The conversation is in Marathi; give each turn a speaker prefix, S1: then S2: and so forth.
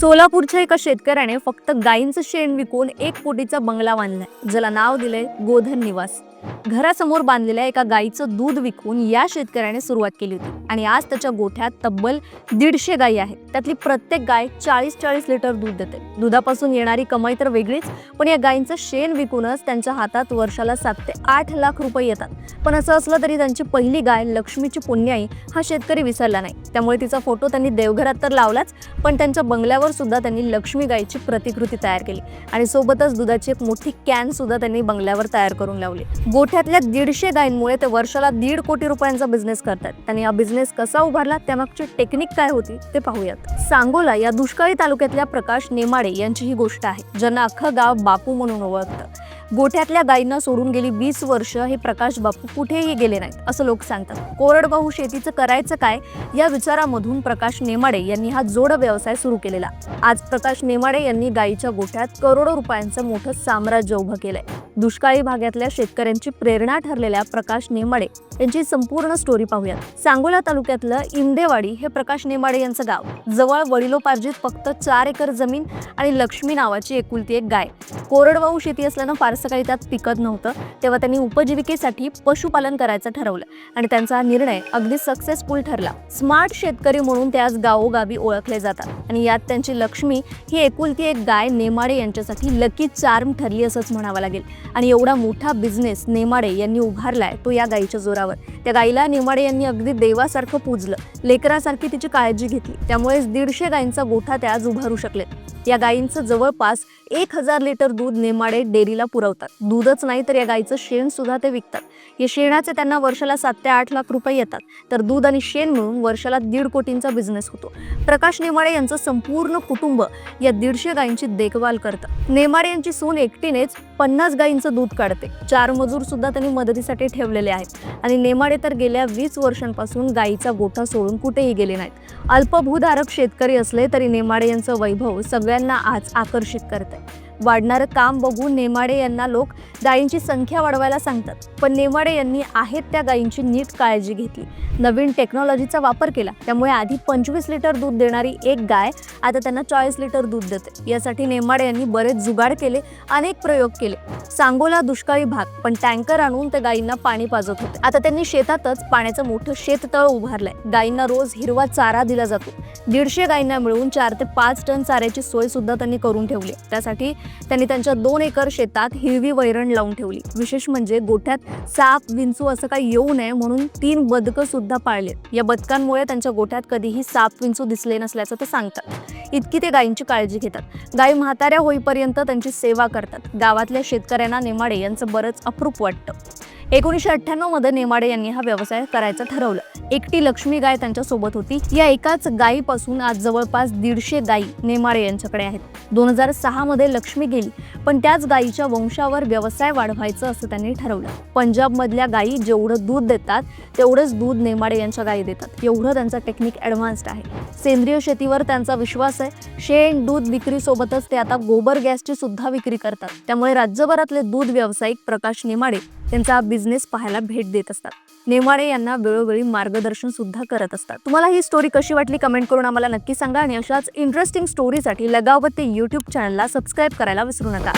S1: सोलापूरच्या एका शेतकऱ्याने फक्त गायींचं शेण विकून एक कोटीचा बंगला बांधलाय. ज्याला नाव दिलंय गोधन निवास. घरासमोर बांधलेल्या एका गायीचं दूध विकून या शेतकऱ्याने सुरुवात केली होती. आणि आज त्याच्या गोठ्यात तब्बल दीडशे गायी आहेत. त्यातली प्रत्येक गाय चाळीस चाळीस लिटर दूध देते. दुधापासून येणारी कमाई तर वेगळीच पण या गायींचं शेण विकूनच त्यांच्या हातात वर्षाला सात ते आठ लाख रुपये येतात. पण असं असलं तरी त्यांची पहिली गाय लक्ष्मीची पुण्याई हा शेतकरी विसरला नाही. त्यामुळे तिचा फोटो त्यांनी देवघरात तर लावलाच पण त्यांच्या बंगल्यावर सुद्धा त्यांनी लक्ष्मी गायीची प्रतिकृती तयार केली. आणि सोबतच दुधाची एक मोठी कॅन सुद्धा त्यांनी बंगल्यावर तयार करून लावली. गोठ्यातल्या दीडशे गायींमुळे ते वर्षाला दीड कोटी रुपयांचा बिझनेस करतात. त्यांनी हा बिझनेस कसा उभारला त्यामागची टेक्निक काय होती ते पाहूयात. सांगोला या दुष्काळी तालुक्यातल्या प्रकाश नेमाडे यांची ही गोष्ट आहे ज्यांना अख्खं गाव बापू म्हणून ओळखतं. गोठ्यातल्या गायींना सोडून गेली वीस वर्ष हे प्रकाश बापू कुठेही गेले नाहीत असं लोक सांगतात. कोरडवाहू शेतीचं करायचं काय? या विचारामधून प्रकाश नेमाडे यांनी हा जोड व्यवसाय सुरू केलेला. आज प्रकाश नेमाडे यांनी गायीच्या गोठ्यात करोडो रुपयांचं मोठं साम्राज्य उभं केलंय. दुष्काळी भागातल्या शेतकऱ्यांची प्रेरणा ठरलेल्या प्रकाश नेमाडे यांची संपूर्ण स्टोरी पाहूयात. सांगोला तालुक्यातलं इंदेवाडी हे प्रकाश नेमाडे यांचं गाव. जवळ वडिलोपार्जित फक्त चार एकर जमीन आणि लक्ष्मी नावाची एकुलती एक गाय. कोरडवाहू शेती असल्यानं असं काही त्यात पिकत नव्हतं तेव्हा त्यांनी उपजीविकेसाठी पशुपालन करायचं ठरवलं. आणि त्यांचा निर्णय अगदी सक्सेसफुल ठरला. स्मार्ट शेतकरी म्हणून ते आज गावोगावी ओळखले जातात. आणि यात त्यांची लक्ष्मी ही एकुलती एक गाय नेमाडे यांच्यासाठी लकी चार्म ठरली असंच म्हणावं लागेल. आणि एवढा मोठा बिझनेस नेमाडे यांनी उभारलाय तो या गायीच्या जोरावर. त्या गायीला नेमाडे यांनी अगदी देवासारखं पूजलं. लेकरासारखी तिची काळजी घेतली. त्यामुळेच दीडशे गायींचा गोठा ते आज उभारू शकलेत. या गायींचं जवळपास एक हजार लिटर दूध नेमाडे डेअरीला पुरवतात. दूधच नाही तर या गायीचं शेण सुद्धा ते विकतात. या शेणाचे त्यांना वर्षाला सात ते आठ लाख रुपये येतात. तर दूध आणि शेण मिळून वर्षाला दीड कोटींचा बिझनेस होतो. प्रकाश नेमाडे यांचं संपूर्ण कुटुंब या दीडशे गायींची देखभाल करतं. नेमाडे यांची सून एकटीनेच पन्नास गायींचं दूध काढते. चार मजूर सुद्धा त्यांनी मदतीसाठी ठेवलेले आहेत. आणि नेमाडे तर गेल्या वीस वर्षांपासून गायीचा गोठा सोडून कुठेही गेले नाहीत. अल्पभूधारक शेतकरी असले तरी नेमाडे यांचं वैभव सगळ्यांना आज आकर्षित करत आहे वाढणारं काम बघून नेमाडे यांना लोक गायींची संख्या वाढवायला सांगतात. पण नेमाडे यांनी आहेत त्या गायींची नीट काळजी घेतली. नवीन टेक्नॉलॉजीचा वापर केला. त्यामुळे आधी पंचवीस लिटर दूध देणारी एक गाय आता त्यांना चाळीस लिटर दूध देते. यासाठी नेमाडे यांनी बरेच जुगाड केले अनेक प्रयोग केले. सांगोला दुष्काळी भाग पण टँकर आणून ते गायींना पाणी पाजत होते. आता त्यांनी शेतातच पाण्याचं मोठं शेततळ उभारलंय. गायींना रोज हिरवा चारा दिला जातो. दीडशे गायींना मिळून चार ते पाच टन चाऱ्याची सोय सुद्धा त्यांनी करून ठेवली त्यासाठी त्यांनी त्यांच्या दोन एकर शेतात हिरवी वैरण लावून ठेवली. विशेष म्हणजे गोठ्यात साप विंचू असं काही येऊ नये म्हणून तीन बदकं सुद्धा पाळलेत. या बदकांमुळे त्यांच्या गोठ्यात कधीही साप विंचू दिसले नसल्याचं ते सांगतात. इतकी ते गायींची काळजी घेतात. गायी म्हाताऱ्या होईपर्यंत त्यांची सेवा करतात. गावातल्या शेतकऱ्यांना नेमाडे यांचं बरंच अप्रूप वाटतं. एकोणीसशे अठ्ठ्याण्णवमध्ये नेमाडे यांनी हा व्यवसाय करायचं ठरवलं. एकटी लक्ष्मी गाय त्यांच्यासोबत होती. या एकाच गायीपासून आज जवळपास दीडशे गायी नेमाडे यांच्याकडे आहेत. दोन हजार सहा मध्ये लक्ष्मी गेली पण त्याच गायीच्या वंशावर व्यवसाय वाढवायचं असं त्यांनी ठरवलं. पंजाब मधल्या गायी जेवढं दूध देतात तेवढंच दूध नेमाडे यांच्या गायी देतात. एवढं त्यांचा टेक्निक ॲडव्हान्स्ड आहे. सेंद्रिय शेतीवर त्यांचा विश्वास आहे. शेण दूध विक्रीसोबतच ते आता गोबर गॅसची सुद्धा विक्री करतात. त्यामुळे राज्यभरातले दूध व्यावसायिक प्रकाश नेमाडे त्यांचा बिझनेस पाहायला भेट देत असतात. नेमाडे यांना वेळोवेळी मार्गदर्शन सुद्धा करत असतात. तुम्हाला ही स्टोरी कशी वाटली कमेंट करून आम्हाला नक्की सांगा आणि अशाच इंटरेस्टिंग स्टोरीसाठी लगावते यूट्यूब चॅनलला सबस्क्राईब करायला विसरू नका.